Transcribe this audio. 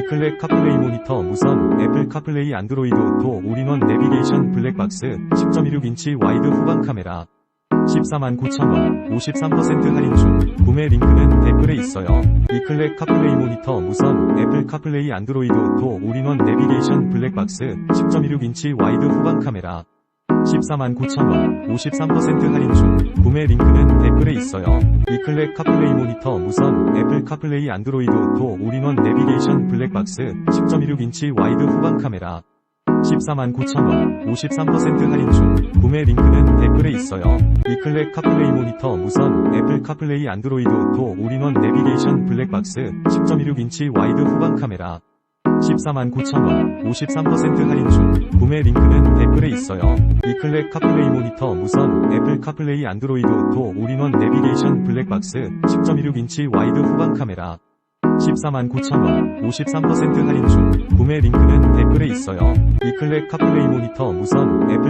이클렉 카플레이 모니터 무선 애플 카플레이 안드로이드 오토 올인원 내비게이션 블랙박스 10.16인치 와이드 후방 카메라 14만 9천원 53% 할인 중 구매 링크는 댓글에 있어요. 이클렉 카플레이 모니터 무선 애플 카플레이 안드로이드 오토 올인원 내비게이션 블랙박스 10.16인치 와이드 후방 카메라 14만 9천원 53% 할인 중 구매 링크는 댓글에 있어요. 이클렉 카플레이 모니터 무선 애플 카플레이 안드로이드 오토 올인원 내비게이션 블랙박스 10.16인치 와이드 후방 카메라 14만 9천원 53% 할인 중 구매 링크는 댓글에 있어요. 이클렉 카플레이 모니터 무선 애플 카플레이 안드로이드 오토 올인원 내비게이션 블랙박스 10.16인치 와이드 후방 카메라 14만 9천원 53% 할인 중 구매 링크는 댓글에 있어요. 이클렉 카플레이 모니터 무선 애플 카플레이 안드로이드 오토 올인원 내비게이션 블랙박스 10.16인치 와이드 후방 카메라 14만 9천원 53% 할인 중 구매 링크는 댓글에 있어요. 이클렉 카플레이 모니터 무선 애플